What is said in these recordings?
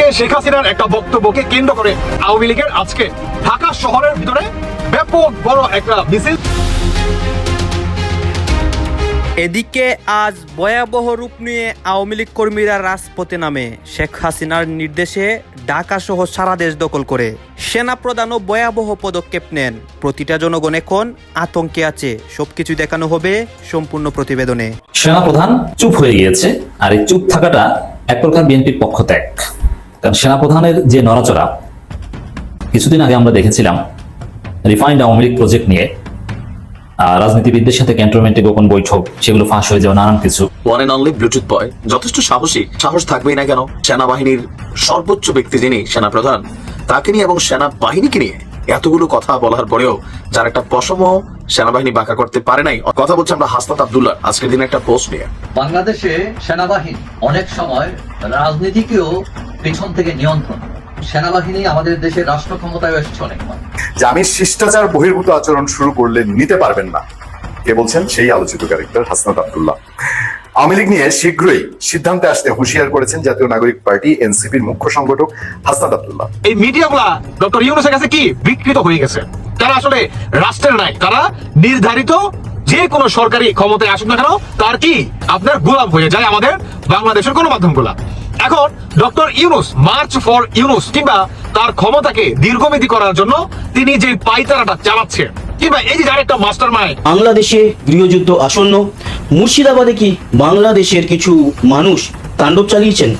অন্যদিকে শেখ হাসিনার একটা বক্তব্যকে কেন্দ্র করে আওয়ামী লীগের আজকে ঢাকা শহরের ভিতরে ব্যাপক বড় একটা মিছিল। এদিকে আজ ভয়াবহ রূপ নিয়ে আওয়ামী লীগ কর্মীরা রাজপথে নামে। শেখ হাসিনার নির্দেশে ঢাকা সহ সারা দেশ দখল করে। সেনা প্রধানও ভয়াবহ পদক্ষেপ নেন। প্রতিটা জনগণ এখন আতঙ্কে আছে। সবকিছু দেখানো হবে সম্পূর্ণ প্রতিবেদনে। সেনাপ্রধান চুপ হয়ে গিয়েছে। আর এই চুপ থাকাটা এক প্রকার বিএনপির পক্ষ ত্যাগ কারণ সেনাপ্রধানের যে নড়াচড়া কিছুদিন আগে আমরা দেখেছিলাম রিফাইন্ড আওয়ামী লীগ প্রজেক্ট নিয়ে রাজনীতিবিদদের সাথে ক্যান্টনমেন্টে গোপন বৈঠক সেগুলো ফাঁস হয়ে যাওয়া নানান কিছু। One and only bluetooth boy যথেষ্ট সাহসী সাহস থাকবেই না কেন? সেনাবাহিনীর সর্বোচ্চ ব্যক্তি যিনি সেনাপ্রধান তাকে নিয়ে এবং সেনাবাহিনীকে নিয়ে এতগুলো কথা বলার পরেও যার একটা পশম সেনাবাহিনী বাঁকা করতে পারে নাই। কথা বলছে আমরা হাসনাত আব্দুল্লাহ আজকের দিনে একটা পোস্ট নিয়ে। বাংলাদেশে সেনাবাহিনী অনেক সময় রাজনীতিকেও পেছন থেকে নিয়ন্ত্রণ সেনাবাহিনী আমাদের দেশের রাষ্ট্র ক্ষমতায় এসেছে অনেকবার যে আমি শিষ্টাচার বহির্ভূত আচরণ শুরু করলে নিতে পারবেন না। কে বলছেন? সেই আলোচিত ক্যারেক্টার হাসনাত আব্দুল্লাহ। আওয়ামী লীগ নিয়ে শীঘ্রই সিদ্ধান্তে আসতে হুঁশিয়ার করেছেন জাতীয় নাগরিক পার্টি এনসিপির মুখ্য সংগঠক হাসনাত আব্দুল্লাহ। এই মিডিয়াগুলা ডক্টর ইউনুসের কাছে কি বিকৃত হয়ে গেছে? তারা আসলে রাষ্ট্রের নাই তারা নির্ধারিত যে কোনো সরকারি ক্ষমতায় আসুক না কেন তার কি আপনার গোলাম হয়ে যায় আমাদের বাংলাদেশের গণমাধ্যমগুলা এখন doctor Yunus march for Yunus কিংবা তার ক্ষমতাকে দীর্ঘমেয়াদী করার জন্য তিনি যে পাইতারাটা চালাচ্ছে কিংবা এই যে যার একটা মাস্টার মাইন্ড বাংলাদেশে গৃহযুদ্ধ আসন্ন মুর্শিদাবাদে কি বাংলাদেশের কিছু মানুষ তাণ্ডব চালিয়েছেন?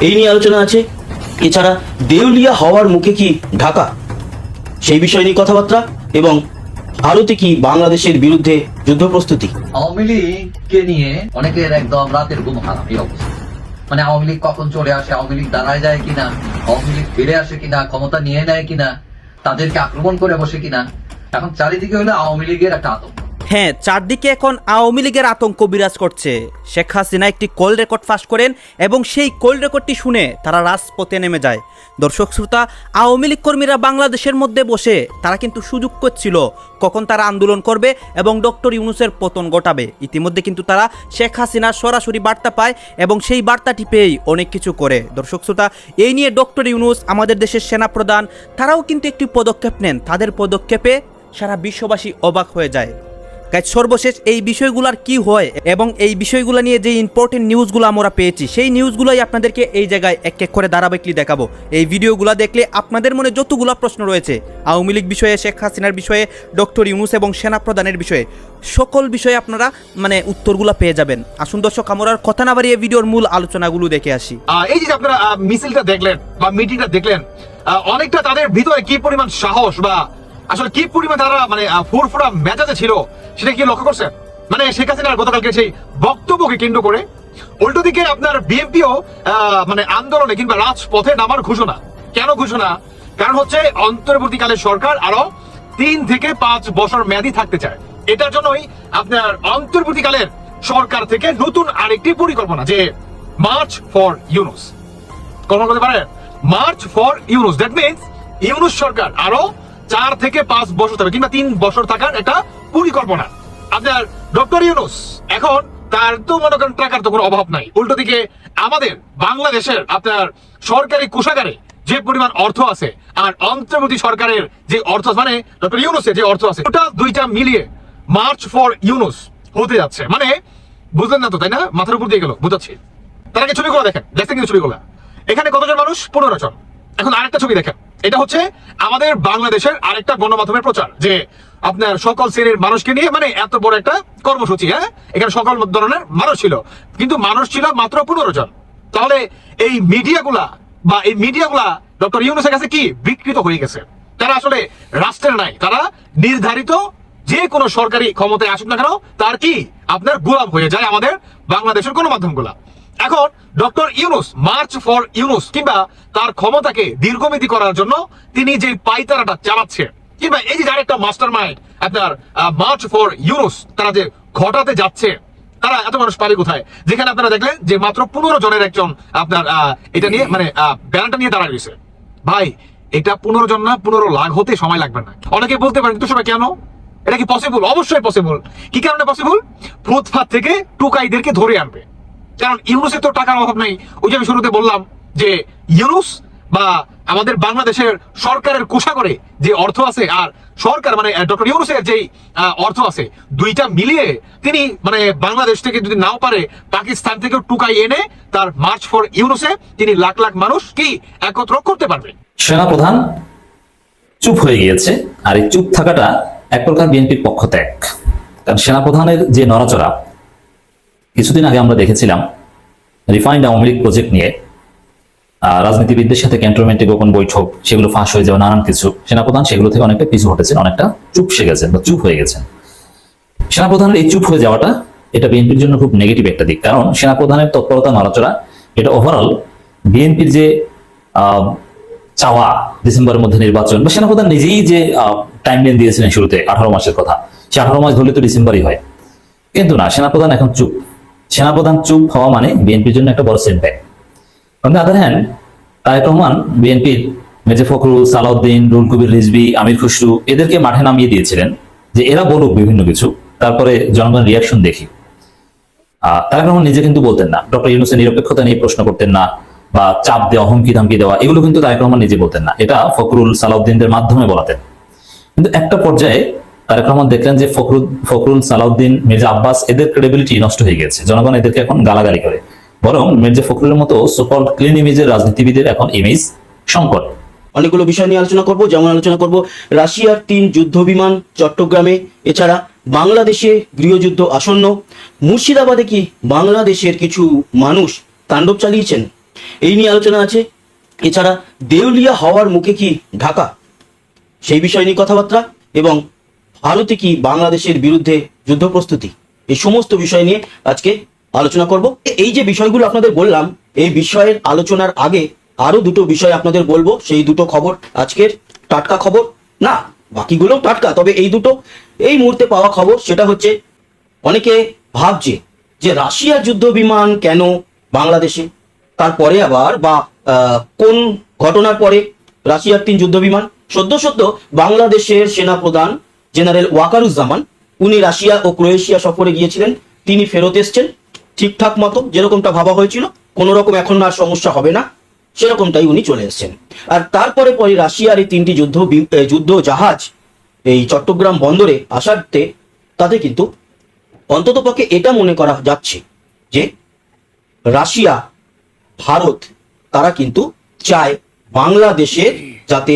এই নিয়ে আলোচনা আছে। এছাড়া দেউলিয়া হওয়ার মুখে কি ঢাকা? সেই বিষয় নিয়ে কথাবার্তা এবং ভারতে কি বাংলাদেশের বিরুদ্ধে যুদ্ধ প্রস্তুতি? আওয়ামী লীগকে নিয়ে অনেকের একদম রাতের ঘুম হারাম এই অবস্থা। মানে আওয়ামী লীগ কখন চলে আসে, আওয়ামী লীগ দাঁড়ায় যায় কিনা, আওয়ামী লীগ ফিরে আসে কিনা, ক্ষমতা নিয়ে নেয় কিনা, তাদেরকে আক্রমণ করে বসে কিনা। এখন চারিদিকে হলো আওয়ামী লীগের একটা আতঙ্ক। হ্যাঁ চারদিকে এখন আওয়ামী লীগের আতঙ্ক বিরাজ করছে। শেখ হাসিনা একটি কল রেকর্ড ফাঁস করেন এবং সেই কল রেকর্ডটি শুনে তারা রাজপথে নেমে যায়। দর্শক, শ্রোতা, আওয়ামী লীগ কর্মীরা বাংলাদেশের মধ্যে বসে তারা কিন্তু সুযোগ করছিল কখন তারা আন্দোলন করবে এবং ডক্টর ইউনুসের পতন ঘটাবে। ইতিমধ্যে কিন্তু তারা শেখ হাসিনার সরাসরি বার্তা পায় এবং সেই বার্তাটি পেয়েই অনেক কিছু করে। দর্শক, শ্রোতা, এই নিয়ে ডক্টর ইউনুস আমাদের দেশের সেনাপ্রধান, তারাও কিন্তু একটি পদক্ষেপ নেন। তাদের পদক্ষেপে সারা বিশ্ববাসী অবাক হয়ে যায়। গাইজ, সর্বশেষ এই বিষয়গুলোর কি হয় এবং এই বিষয়গুলো নিয়ে যে ইম্পর্টেন্ট নিউজগুলো আমরা পেয়েছি, সেই নিউজগুলোই আপনাদেরকে এই জায়গায় এক এক করে ধারাবাহিকলি দেখাবো। এই ভিডিওগুলো দেখলে আপনাদের মনে যতগুলো প্রশ্ন রয়েছে, আওয়ামী লীগ বিষয়ে, শেখ হাসিনার বিষয়ে, ডক্টর ইউনুস এবং সেনা প্রধানের বিষয়ে, সকল বিষয়ে আপনারা মানে উত্তরগুলো পেয়ে যাবেন। আসুন দর্শক, আমরা কথা না বাড়িয়ে ভিডিওর মূল আলোচনাগুলো দেখে আসি। এই যে আপনারা মিছিলটা দেখলেন বা মিটিংটা দেখলেন অনেকটা তাদের ভিতরে কি পরিমাণ সাহস বা আসলে কি পরিমাণ তারা মানে ফুরফুরা মেজাজে ছিল, সেটা কি লক্ষ্য করছেন? মানে শেখ হাসিনার গতকালকে সেই বক্তব্যকে কেন্দ্র করে উল্টো দিকে আপনার বিএনপিও মানে আন্দোলনে কিংবা রাজপথে নামার ঘোষণা। কেন ঘোষণা? কারণ হচ্ছে অন্তর্বর্তীকালের সরকার আরও তিন থেকে পাঁচ বছর মেয়াদি থাকতে চায়। এটার জন্যই আপনার অন্তর্বর্তীকালের সরকার থেকে নতুন আরেকটি পরিকল্পনা, যে মার্চ ফর ইউনুস কল্পনা করতে পারেন? March for Yunus that means Yunus সরকার আরও চার থেকে পাঁচ বছর থাকবে, কিংবা তিন বছর থাকার একটা পরিকল্পনা। আপনার ডক্টর ইউনুস এখন তার তো মনে করেন টাকার তো কোনো অভাব নাই। উল্টো দিকে আমাদের বাংলাদেশের আপনার সরকারি কোষাগারে যে পরিমাণ অর্থ আছে, আর অন্তর্বর্তী সরকারের যে অর্থ মানে ডক্টর ইউনুসের যে অর্থ আছে, ওটা দুইটা মিলিয়ে মার্চ ফর ইউনুস হতে যাচ্ছে। মানে বুঝলেন না তো, তাই না? মাথার উপর দিয়ে গেল, বুঝাচ্ছি। তার আগে ছবিগুলো দেখেন, দেখছেন কিন্তু ছবিগুলো? এখানে কতজন মানুষ? পনেরো জন। এখন আরেকটা ছবি দেখেন। এটা হচ্ছে আমাদের বাংলাদেশের আরেকটা গণমাধ্যমের প্রচার, যে আপনার সকল শ্রেণির মানুষকে নিয়ে মানে এত বড় একটা কর্মসূচি হ্যাঁ? এখানে সকল ধরনের মানুষ ছিল, কিন্তু মানুষ ছিল মাত্র পনেরো জন। তাহলে এই মিডিয়াগুলা বা এই মিডিয়াগুলা ডক্টর ইউনুসের কাছে কি বিকৃত হয়ে গেছে? তারা আসলে রাষ্ট্রের নাই, তারা নির্ধারিত যে কোনো সরকারি ক্ষমতায় আসুক না কেন, তার কি আপনার গোলাম হয়ে যায় আমাদের বাংলাদেশের গণমাধ্যমগুলা এখন doctor Yunus, march for Yunus, কিংবা তার ক্ষমতাকে দীর্ঘমেয়াদী করার জন্য তিনি যে পাইতারাটা চালাচ্ছে, কিংবা এই যে যার একটা মাস্টার মাইন্ড আপনার মার্চ ফর ইউনুস, তারা যে ঘটাতে যাচ্ছে, তারা এত মানুষ পাবে কোথায়? যেখানে আপনারা দেখলেন যে মাত্র পনেরো জনের একজন আপনার এটা নিয়ে মানে ব্যানারটা নিয়ে দাঁড়ায় রয়েছে। ভাই, এটা পনেরো জন না, পনেরো লাখ হতে সময় লাগবে না। অনেকে বলতে পারেন কিন্তু সবাই কেন? এটা কি পসিবল অবশ্যই পসিবল কি কারণে পসিবল ফুটপাত থেকে টুকাইদেরকে ধরে আনবে। কারণ ইউনুসের তো টাকার অভাব নেই। ওই যে আমি শুরুতে বললাম যে ইউনুস বা আমাদের বাংলাদেশের সরকারের কোষাগরে যে অর্থ আছে, আর সরকার মানে ডক্টর ইউনুসের যেই অর্থ আছে, দুইটা মিলিয়ে তিনি মানে বাংলাদেশ থেকে যদি নাও পারে, পাকিস্তান থেকে টুকাই এনে তার মার্চ ফর ইউনুসে তিনি লাখ লাখ মানুষ কি একত্র করতে পারবে সেনাপ্রধান চুপ হয়ে গিয়েছে, আর এই চুপ থাকাটা এক প্রকার বিএনপির পক্ষ ত্যাগ। কারণ সেনাপ্রধানের যে নড়াচড়া কিছুদিন আগে আমরা দেখেছিলাম রিফাইন্ড আওয়ামী লীগ প্রজেক্ট নিয়ে রাজনীতিবিদদের সাথে ক্যান্টনমেন্টে গোপন বৈঠক, সেগুলো ফাঁস হয়ে যাওয়া, নানান কিছু। সেনাপ্রধান সেগুলো থেকে অনেকটা পিছু হটেছেন, অনেকটা চুপ সে গেছেন বা চুপ হয়ে গেছেন। সেনাপ্রধানের এই চুপ হয়ে যাওয়াটা, এটা বিএনপির জন্য খুব নেগেটিভ একটা দিক। কারণ সেনাপ্রধানের তৎপরতা নড়াচড়া এটা ওভারঅল বিএনপির যে চাওয়া ডিসেম্বরের মধ্যে নির্বাচন, বা সেনাপ্রধান নিজেই যে টাইম লাইন দিয়েছিলেন শুরুতে, আঠারো মাসের কথা সে আঠারো মাস ধরলে তো ডিসেম্বরই হয়। কিন্তু না, সেনাপ্রধান এখন চুপ। সেনাপ্রধান চুপ হওয়া মানে বিএনপির জন্য একটা বড় setback on the other hand Tarique Rahman বিএনপির মেজে ফখরুল, সালাউদ্দিন রুল কবির রিজবি আমির খুসরু এদেরকে মাঠে নামিয়ে দিয়েছিলেন যে এরা বলুক বিভিন্ন কিছু। তারপরে জনগণের রিয়াকশন দেখি। তারেক রহমান নিজে কিন্তু বলতেন না, ডক্টর ইউনুসের নিরপেক্ষতা নিয়ে প্রশ্ন করতেন না বা চাপ দেওয়া, হুমকি ধামকি দেওয়া, এগুলো কিন্তু তারেক রহমান নিজে বলতেন না। এটা ফখরুল, সালাউদ্দিনদের মাধ্যমে বলাতেন। কিন্তু একটা পর্যায়ে তারেক রহমান দেখলেন যে ফখরুল ফখরুল, সালাউদ্দিন, মির্জা আব্বাস, এদের ক্রেডিবিলিটি নষ্ট হয়ে গেছে। জনগণ এদেরকে এখন গালাগালি করে। বরং মির্জা ফখরুলের মতো সুপার ক্লিন ইমেজের রাজনীতিবিদের এখন ইমেজ সংকট। অনেকগুলো বিষয় নিয়ে আলোচনা করব, যেমন আলোচনা করব রাশিয়ার তিন যুদ্ধ বিমান চট্টগ্রামে, এছাড়া বাংলাদেশে গৃহযুদ্ধ আসন্ন। মুর্শিদাবাদে কি বাংলাদেশের কিছু মানুষ তাণ্ডব চালিয়েছেন? এই নিয়ে আলোচনা আছে। এছাড়া দেউলিয়া হওয়ার মুখে কি ঢাকা? সেই বিষয় নিয়ে কথাবার্তা এবং ভারতে কি বাংলাদেশের বিরুদ্ধে যুদ্ধ প্রস্তুতি? এই সমস্ত বিষয় নিয়ে আজকে আলোচনা করব। এই যে বিষয়গুলো আপনাদের বললাম, এই বিষয়ের আলোচনার আগে আরও দুটো বিষয় আপনাদের বলব। সেই দুটো খবর, আজকের টাটকা খবর। না, বাকিগুলো টাটকা, তবে এই দুটো, এই মুহূর্তে পাওয়া খবর সেটা হচ্ছে, অনেকে ভাবছে যে রাশিয়ার যুদ্ধ বিমান কেন বাংলাদেশে? তারপরে আবার বা কোন ঘটনার পরে রাশিয়ার তিন যুদ্ধ বিমান? সদ্য সদ্য বাংলাদেশের সেনাপ্রধান জেনারেল ওয়াকারুজ্জামান, উনি রাশিয়া ও ক্রোয়েশিয়া সফরে গিয়েছিলেন, তিনি ফেরত এসছেন, ঠিকঠাক মতো যেরকমটা ভাবা হয়েছিল কোনো রকম এখন আর সমস্যা হবে না, সেরকমটাই উনি চলে এসেছেন। আর তারপরে পরে রাশিয়ার এই তিনটি যুদ্ধ যুদ্ধ জাহাজ এই চট্টগ্রাম বন্দরে আসাতে, তাতে কিন্তু অন্ততপক্ষে এটা মনে করা যাচ্ছে যে, রাশিয়া, ভারত, তারা কিন্তু চায় বাংলাদেশের যাতে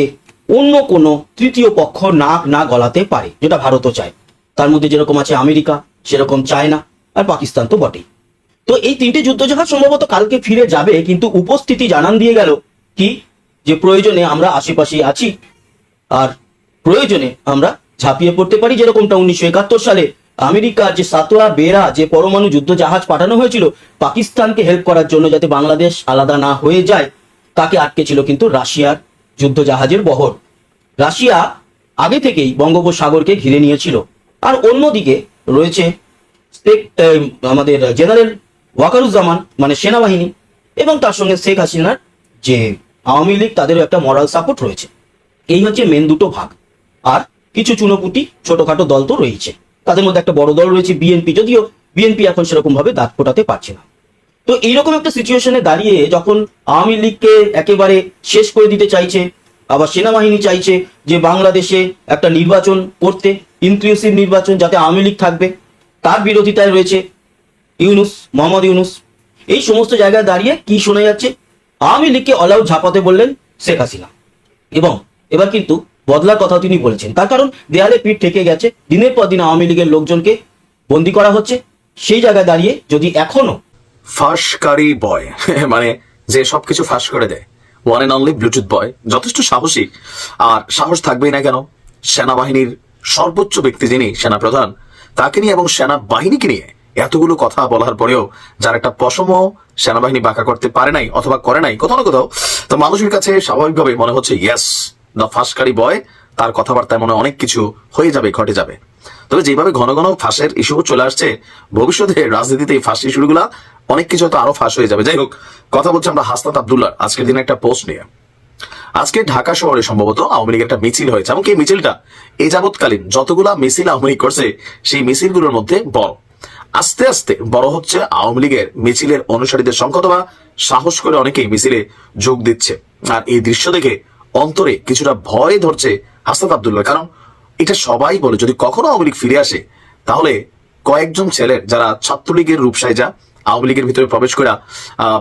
অন্য কোনো তৃতীয় পক্ষ নাক না গলাতে পারে, যেটা ভারতও চায়। তার মধ্যে যেরকম আছে আমেরিকা, সেরকম চায় না আর পাকিস্তান তো বটেই। তো এই তিনটে যুদ্ধজাহাজ সম্ভবত কালকে ফিরে যাবে, কিন্তু উপস্থিতি জানান দিয়ে গেল কি, যে প্রয়োজনে আমরা আশেপাশে আছি আর প্রয়োজনে আমরা ঝাঁপিয়ে পড়তে পারি, যেরকমটা উনিশশো একাত্তর সালে আমেরিকার যে সাতোয়া বেরা যে পরমাণু যুদ্ধ জাহাজ পাঠানো হয়েছিল, পাকিস্তানকে হেল্প করার জন্য যাতে বাংলাদেশ আলাদা না হয়ে যায়, তাকে আটকে ছিল কিন্তু রাশিয়ার যুদ্ধ জাহাজের বহর। রাশিয়া আগে থেকেই বঙ্গোপসাগরকে ঘিরে নিয়েছিল। আর অন্যদিকে রয়েছে আমাদের জেনারেল ওয়াকারুজ্জামান মানে সেনাবাহিনী, এবং তার সঙ্গে শেখ হাসিনার যে আওয়ামী লীগ, তাদেরও একটা মরাল সাপোর্ট রয়েছে। এই হচ্ছে মেন দুটো ভাগ। আর কিছু চুনোপুটি, ছোটখাটো দল তো রয়েছে। তাদের মধ্যে একটা বড় দল রয়েছে বিএনপি যদিও বিএনপি এখন সেরকম ভাবে দাঁত ফোটাতে পারছে না। তো এইরকম একটা সিচুয়েশনে দাঁড়িয়ে যখন আওয়ামী লীগকে একেবারে শেষ করে দিতে চাইছে, আবার সেনাবাহিনী চাইছে যে বাংলাদেশে একটা নির্বাচন করতে ইনক্লুসিভ নির্বাচন যাতে আওয়ামী লীগ থাকবে, তার বিরোধিতায় রয়েছে ইউনুস, মোহাম্মদ ইউনুস। এই সমস্ত জায়গায় দাঁড়িয়ে কি শোনা যাচ্ছে? আওয়ামী লীগকে অলাউ ঝাপাতে বললেন শেখ হাসিনা। এবং এবার কিন্তু বদলার কথা তিনি বলেছেন। তার কারণ দেয়ালে পিঠ থেকে গেছে। দিনের পর দিন আওয়ামী লীগের লোকজনকে বন্দি করা হচ্ছে। সেই জায়গায় দাঁড়িয়ে যদি এখনও ফাঁসকারী বয়। মানে যে সবকিছু ফাঁস করে দেয়। One and only bluetooth boy যথেষ্ট সাহসী। আর সাহস থাকবেই না কেন? সেনাবাহিনীর সর্বোচ্চ ব্যক্তি যিনি, সেনাপ্রধান, তাকে নিয়ে এবং সেনাবাহিনীকে নিয়ে এতগুলো কথা বলার পরেও যার একটা পশম সেনাবাহিনী বাঁকা করতে পারে নাই অথবা করে নাই, কোথাও না কোথাও, তো মানুষের কাছে স্বাভাবিকভাবে মনে হচ্ছে ইয়েস দ্য ফাঁসকারী বয় তার কথাবার্তায় মনে অনেক কিছু হয়ে যাবে, ঘটে যাবে। তবে যেভাবে ঘন ঘন ফাঁসের ইস্যু চলে আসছে, ভবিষ্যতে রাজনীতিতে এই ফাঁস ইস্যুগুলা অনেক কিছু হয়তো আরও ফাঁস হয়ে যাবে। যাই হোক, কথা বলছি আমরা হাসনাত আবদুল্লাহ আজকের দিনে একটা পোস্ট নিয়ে। আজকে ঢাকা শহরে সম্ভবত আওয়ামী লীগের একটা মিছিল হয়েছে এমনকি এই মিছিলটা এ যাবৎকালীন যতগুলা মিছিল আওয়ামী লীগ করছে, সেই মিছিলগুলোর মধ্যে বড়। আস্তে আস্তে বড় হচ্ছে আওয়ামী লীগের মিছিলের অনুসারীদের সংখ্যা অথবা সাহস করে অনেকেই মিছিলে যোগ দিচ্ছে। আর এই দৃশ্য দেখে অন্তরে কিছুটা ভয় ধরছে হাসনাত আবদুল্লাহ, কারণ এটা সবাই বলে, যদি কখনো আওয়ামী লীগ ফিরে আসে, তাহলে কয়েকজন ছেলের যারা ছাত্রলীগের রূপসাইজা, আওয়ামী লীগের ভিতরে প্রবেশ করে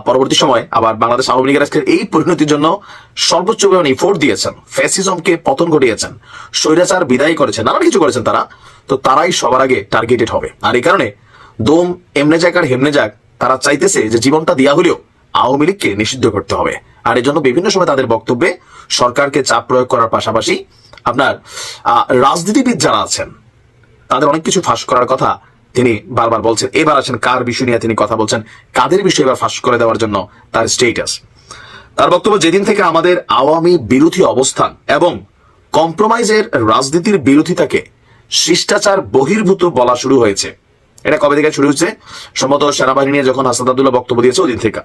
পরবর্তী সময় আবার বাংলাদেশ আওয়ামী লীগের আজকের এই পরিণতির জন্য সর্বোচ্চ পরিমাণ ইফোর্ট দিয়েছেন, ফ্যাসিজমকে পতন ঘটিয়েছেন, স্বৈরাচার বিদায় করেছেন, নানান কিছু করেছেন তারা, তো তারাই সবার আগে টার্গেটেড হবে। আর এই কারণে দোম এমনে যাক আর হেমনে যাক, তারা চাইতেছে যে জীবনটা দেওয়া হলেও আওয়ামী লীগকে নিষিদ্ধ করতে হবে। আর এর জন্য বিভিন্ন সময় তাদের বক্তব্যে সরকারকে চাপ প্রয়োগ করার পাশাপাশি আপনার রাজনীতিবিদ যারা আছেন, তাদের অনেক কিছু ফাঁস করার কথা তিনি বারবার বলছেন। এবার আছেন কার বিষয় নিয়ে তিনি কথা বলছেন, কাদের বিষয় এবার ফাঁস করে দেওয়ার জন্য তার স্টেটাস তার বক্তব্য, যেদিন থেকে আমাদের আওয়ামী বিরোধী অবস্থান এবং কম্প্রোমাইজের রাজনীতির বিরোধিতাকে শিষ্টাচার বহির্ভূত বলা শুরু হয়েছে, এটা কবে থেকে শুরু হচ্ছে সম্ভবত সেনাবাহিনী নিয়ে যখন আব্দুল্লাহ বক্তব্য দিয়েছে, ওদিন থেকে।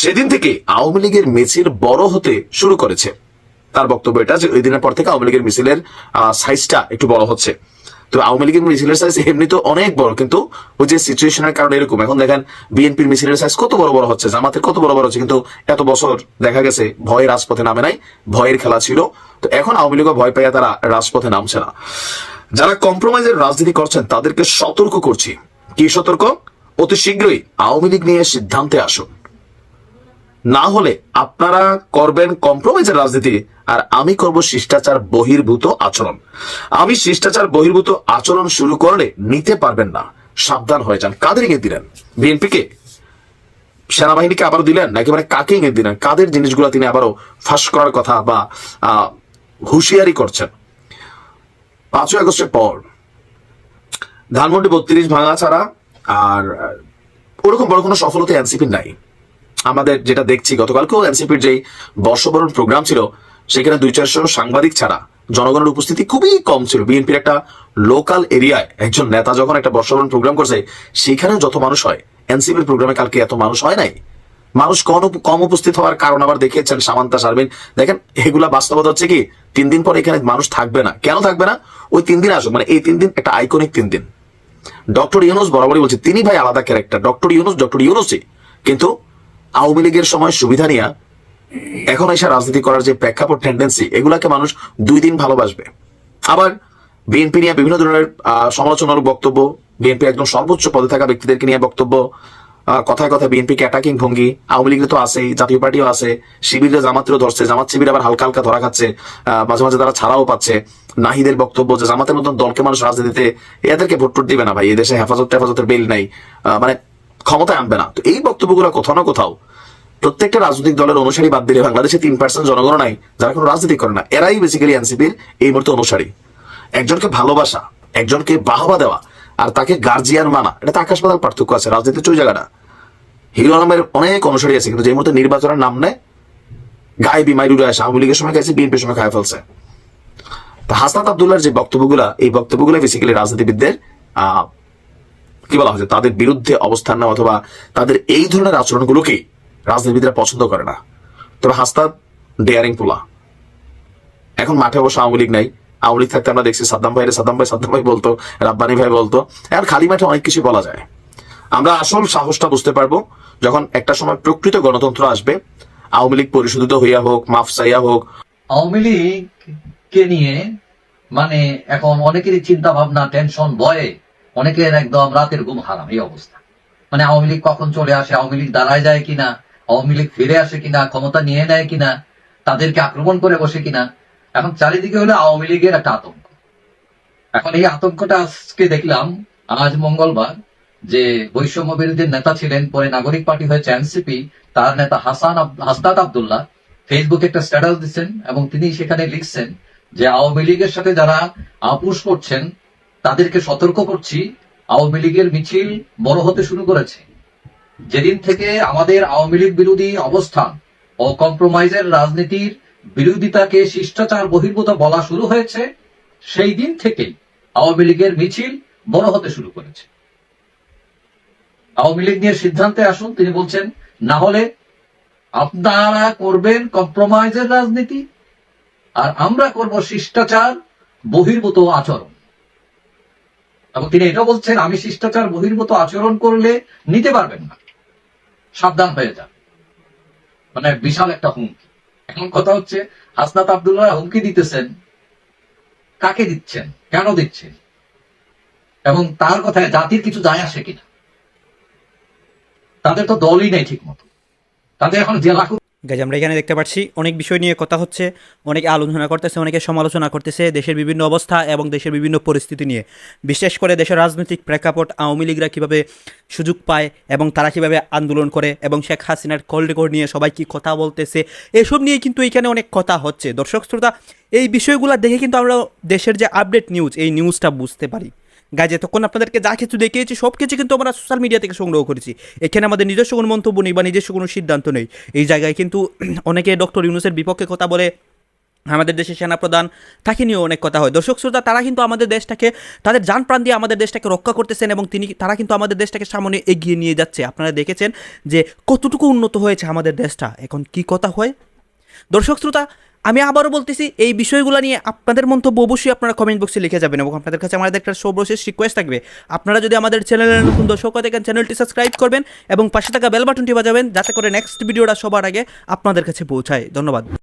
সেদিন থেকে আওয়ামী লীগের মিছিল বড় হতে শুরু করেছে। তার বক্তব্য এটা যে ওই দিনের পর থেকে আওয়ামী লীগের মিছিলের সাইজটা একটু বড় হচ্ছে। তো আওয়ামী লীগের মিছিলের সাইজ এমনি তো অনেক বড়, কিন্তু ওই যে সিচুয়েশনের কারণে এরকম। এখন দেখেন, বিএনপির মিছিলের সাইজ কত বড় বড় হচ্ছে, জামাতের কত বড় বড় হচ্ছে, কিন্তু এত বছর দেখা গেছে ভয় রাজপথে নামে নাই, ভয়ের খেলা ছিল। তো এখন আওয়ামী লীগও ভয় পাইয়া তারা রাজপথে নামছে না। যারা কম্প্রোমাইজের রাজনীতি করছেন, তাদেরকে সতর্ক করছি। কি সতর্ক? অতি শীঘ্রই আওয়ামী লীগ নিয়ে সিদ্ধান্তে আসুন। না হলে আপনারা করবেন কম্প্রোমাইজের রাজনীতি, আর আমি করব শিষ্টাচার বহির্ভূত আচরণ। আমি শিষ্টাচার বহির্ভূত আচরণ শুরু করলে নিতে পারবেন না। সাবধান হয়ে যান। কাদের ইঙ্গিত দিলেন? বিএনপিকে? সেনাবাহিনীকে আবারও দিলেন? নাকি মানে কাকে ইঙ্গিত দিলেন? কাদের জিনিসগুলো তিনি আবারও ফাঁস করার কথা বা হুঁশিয়ারি করছেন? পাঁচই আগস্টের পর ধানমন্ডি বত্রিশ ভাঙা ছাড়া আর, ওরকম বড় কোনো সফলতা এনসিপির নাই। আমাদের যেটা দেখছি, গতকালকেও এনসিপির যেই বর্ষবরণ প্রোগ্রাম ছিল, সেখানে দুই চারশো সাংবাদিক ছাড়া জনগণের উপস্থিতি খুবই কম ছিল। বিএনপির একটা লোকাল এরিয়ায় একজন নেতা যখন একটা বর্ষবরণ প্রোগ্রাম করছে সেখানে যত মানুষ হয়, এনসিপির প্রোগ্রামে কালকে এত মানুষ হয় নাই। মানুষ কম কম উপস্থিত হওয়ার কারণ আবার দেখিয়েছেন সামান্তা সারবিন দেখেন, এগুলা বাস্তবতা হচ্ছে কি, তিন দিন পর এখানে মানুষ থাকবে না। কেন থাকবে না? ওই তিন দিন আসুক মানে এই তিন দিন একটা আইকনিক তিন দিন। ডক্টর ইউনুস বরাবরই বলছে, তিনি ভাই আলাদা ক্যারেক্টার ডক্টর ইউনুস ডক্টর ইউনুসই। কিন্তু আওয়ামী লীগের সময় সুবিধা নিয়ে এখন এসে রাজনীতি করার যে প্রেক্ষাপট টেন্ডেন্সি এগুলাকে মানুষ দুই দিন ভালোবাসবে। আবার বিএনপি নিয়ে বিভিন্ন ধরনের সমালোচনার বক্তব্য, বিএনপি একদম সর্বোচ্চ পদে থাকা ব্যক্তিদেরকে নিয়ে বক্তব্য কথায় কথায় বিএনপিকে অ্যাটাকিং ভঙ্গি, আওয়ামী লীগের তো আছেই, জাতীয় পার্টিও আছে, শিবিরের জামাতেরও ধরছে, জামাত শিবির আবার হালকা হালকা ধরা খাচ্ছে মাঝে মাঝে তারা ছাড়াও পাচ্ছে। নাহিদের বক্তব্য যে জামাতের মতন দলকে মানুষ রাজনীতিতে এদেরকে ভোট দিবে না ভাই এদেশে হেফাজত টেফাজতের বেল নাই। মানে ক্ষমতায় আনবে না। তো এই বক্তব্যগুলো কোথাও না কোথাও প্রত্যেকটা রাজনৈতিক দলের অনুসারী বাদ দিলে বাংলাদেশে তিন পার্সেন্ট জনগণ নাই, যারা কোনো রাজনীতি করে না। এরাই বেসিক্যালি এনসিপির এই মুহূর্তে অনুসারী। একজনকে ভালোবাসা, একজনকে বাহবা দেওয়া আর তাকে গার্জিয়ান মানা, এটা তো আকাশ পাতাল পার্থক্য আছে রাজনীতির চই জায়গাটা। হিরো আলমের অনেক অনুসারী আছে, কিন্তু যে মুহূর্তে নির্বাচনের নাম নেয়, গায়ে বিমাই উড়ে আসে, আওয়ামী লীগের সময় গেছে, বিএনপির সময় খায় ফেলছে। হাসনাত আবদুল্লার যে বক্তব্যগুলা, এই বক্তব্যগুলো বেসিক্যালি রাজনীতিবিদদের, আহ কি বলা হচ্ছে তাদের বিরুদ্ধে অবস্থান নেওয়া অথবা তাদের এই ধরনের আচরণগুলোকেই রাজনীতিবিদরা পছন্দ করে না। তবে হাস্তাদ ডেয়ারিং পোলা। এখন মাঠে অবশ্য আওয়ামী লীগ নাই। আওয়ামী লীগ থাকতে আমরা দেখছি সাদ্দাম ভাইরে সাদ্দাম ভাই সাদ্দাম ভাই বলতো, রাব্বানি ভাই বলতো। এখন খালি মাঠে অনেক কিছু বলা যায়। আমরা আসল সাহসটা বুঝতে পারব যখন একটা সময় প্রকৃত গণতন্ত্র আসবে। আওয়ামী লীগ পরিশোধিত হইয়া হোক, মাফ চাইয়া হোক। আওয়ামী লীগ কে নিয়ে মানে এখন অনেকেরই চিন্তা ভাবনা টেনশন ভয়ে। অনেকের একদম রাতের ঘুম হারাম, এই অবস্থা। মানে আওয়ামী লীগ কখন চলে আসে, আওয়ামী লীগ দাঁড়ায় যায় কিনা, আওয়ামী লীগ ফিরে আসে কিনা, ক্ষমতা নিয়ে নেয় কিনা, তাদেরকে আক্রমণ করে বসে কিনা এখন চারিদিকে হলো আওয়ামী লীগের একটা আতঙ্ক। এখন এই আতঙ্কটা আজকে দেখলাম, আজ মঙ্গলবার, যে বৈষম্য বিরোধীর নেতা ছিলেন, পরে নাগরিক পার্টি হয়েছে এনসিপি, তার নেতা হাসান হাসনাত আবদুল্লাহ, ফেসবুকে একটা স্ট্যাটাস দিচ্ছেন, এবং তিনি সেখানে লিখছেন যে আওয়ামী লীগের সাথে যারা আপুস করছেন তাদেরকে সতর্ক করছি, আওয়ামী লীগের মিছিল বড় হতে শুরু করেছে। যেদিন থেকে আমাদের আওয়ামী লীগ বিরোধী অবস্থান ও কম্প্রোমাইজের রাজনীতির বিরোধিতাকে শিষ্টাচার বহির্ভূত বলা শুরু হয়েছে, সেই দিন থেকেই আওয়ামী লীগের মিছিল বড় হতে শুরু করেছে। আওয়ামী লীগ নিয়ে সিদ্ধান্তে আসুন, তিনি বলছেন, না হলে আপনারা করবেন কম্প্রোমাইজের রাজনীতি, আর আমরা করব শিষ্টাচার বহির্ভূত আচরণ। এবং তিনি এটাও বলছেন, আমি শিষ্টাচার বহির্ভূত আচরণ করলে নিতে পারবেন না। সাবধান হয়ে যান। মানে বিশাল একটা হুমকি। এখন কথা হচ্ছে, হাসনাত আবদুল্লাহ হুমকি দিতেছেন, কাকে দিচ্ছেন, কেন দিচ্ছেন? এবং তার কথায় জাতির কিছু যায় আসে কিনা? তাদের তো দলই নেই ঠিক মতো তাদের এখন জেলা গাইজ, আমরা এখানে দেখতে পাচ্ছি অনেক বিষয় নিয়ে কথা হচ্ছে, অনেকে আলোচনা করতেছে, অনেকে সমালোচনা করতেছে, দেশের বিভিন্ন অবস্থা এবং দেশের বিভিন্ন পরিস্থিতি নিয়ে। বিশেষ করে দেশের রাজনৈতিক প্রেক্ষাপট, আওয়ামী লীগরা কীভাবে সুযোগ পায় এবং তারা কীভাবে আন্দোলন করে এবং শেখ হাসিনার কল রেকর্ড নিয়ে সবাই কি কথা বলতেছে, এসব নিয়ে কিন্তু এখানে অনেক কথা হচ্ছে। দর্শক শ্রোতা, এই বিষয়গুলো দেখে কিন্তু আমরা দেশের যে আপডেট নিউজ এই নিউজটা বুঝতে পারি। গাইজ, এতক্ষণ আপনাদেরকে যা কিছু দেখিয়েছি, সব কিছু কিন্তু আমরা সোশ্যাল মিডিয়া থেকে সংগ্রহ করেছি। এখানে আমাদের নিজস্ব কোনো মন্তব্য নেই বা নিজস্ব কোনো সিদ্ধান্ত নেই। এই জায়গায় কিন্তু অনেকে ডক্টর ইউনুসের বিপক্ষে কথা বলে, আমাদের দেশের সেনাপ্রধান, তাকে নিয়েও অনেক কথা হয়। দর্শক শ্রোতা, তারা কিন্তু আমাদের দেশটাকে, তাদের যান প্রাণ দিয়ে আমাদের দেশটাকে রক্ষা করতেছেন এবং তিনি, তারা কিন্তু আমাদের দেশটাকে সামনে এগিয়ে নিয়ে যাচ্ছে। আপনারা দেখেছেন যে কতটুকু উন্নত হয়েছে আমাদের দেশটা। এখন কি কথা হয়? দর্শক শ্রোতা আমি আবারও বলতেছি, এই বিষয়গুলো নিয়ে আপনাদের মন্তব্য অবশ্যই আপনারা কমেন্ট বক্সে লিখে যাবেন এবং আপনাদের কাছে আমাদের একটা সর্বশেষ রিকোয়েস্ট থাকবে। আপনারা যদি আমাদের চ্যানেলের নতুন দর্শক হয়ে থাকেন চ্যানেলটি সাবস্ক্রাইব করবেন এবং পাশে থাকা বেল বাটনটি বাজাবেন, যাতে করে নেক্সট ভিডিওটা সবার আগে আপনাদের কাছে পৌঁছায়। ধন্যবাদ।